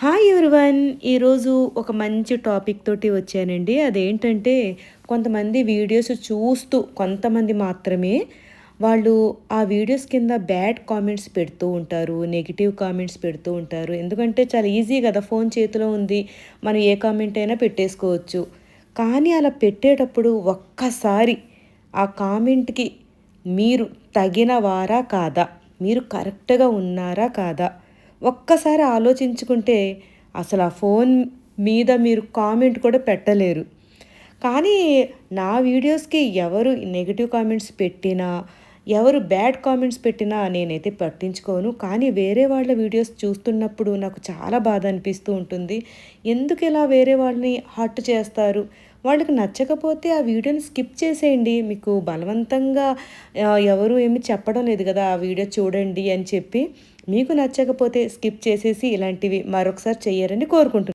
Hi everyone ఈరోజు ఒక మంచి టాపిక్ తోటి వచ్చానండి. అదేంటంటే కొంతమంది వీడియోస్ చూస్తూ కొంతమంది మాత్రమే వాళ్ళు ఆ వీడియోస్ కింద బ్యాడ్ కామెంట్స్ పెడుతూ ఉంటారు నెగిటివ్ కామెంట్స్ పెడుతూ ఉంటారు. ఎందుకంటే చాలా ఈజీ కదా ఫోన్ చేతిలో ఉంది మనం ఏ కామెంట్ అయినా పెట్టేసుకోవచ్చు. కానీ అలా పెట్టేటప్పుడు ఒక్కసారి ఆ కామెంట్కి మీరు తగిన వారా కాదా? మీరు కరెక్ట్గా ఉన్నారా కాదా? ఒక్కసారి ఆలోచించుకుంటే అసలు ఆ ఫోన్ మీద మీరు కామెంట్ కూడా పెట్టలేరు. కానీ నా వీడియోస్కి ఎవరు నెగిటివ్ కామెంట్స్ పెట్టినా ఎవరు బ్యాడ్ కామెంట్స్ పెట్టినా నేనైతే పట్టించుకోను. కానీ వేరే వాళ్ళ వీడియోస్ చూస్తున్నప్పుడు నాకు చాలా బాధ అనిపిస్తూ ఉంటుంది. ఎందుకు ఇలా వేరే వాళ్ళని హర్ట్ చేస్తారు? వాళ్ళకి నచ్చకపోతే ఆ వీడియోని స్కిప్ చేసేయండి. మీకు బలవంతంగా ఎవరు ఏమి చెప్పడం లేదు కదా ఆ వీడియో చూడండి అని చెప్పి మీకు నచ్చకపోతే స్కిప్ చేసేసి ఇలాంటివి మరొకసారి చేయరని కోరుకుంటున్నాను.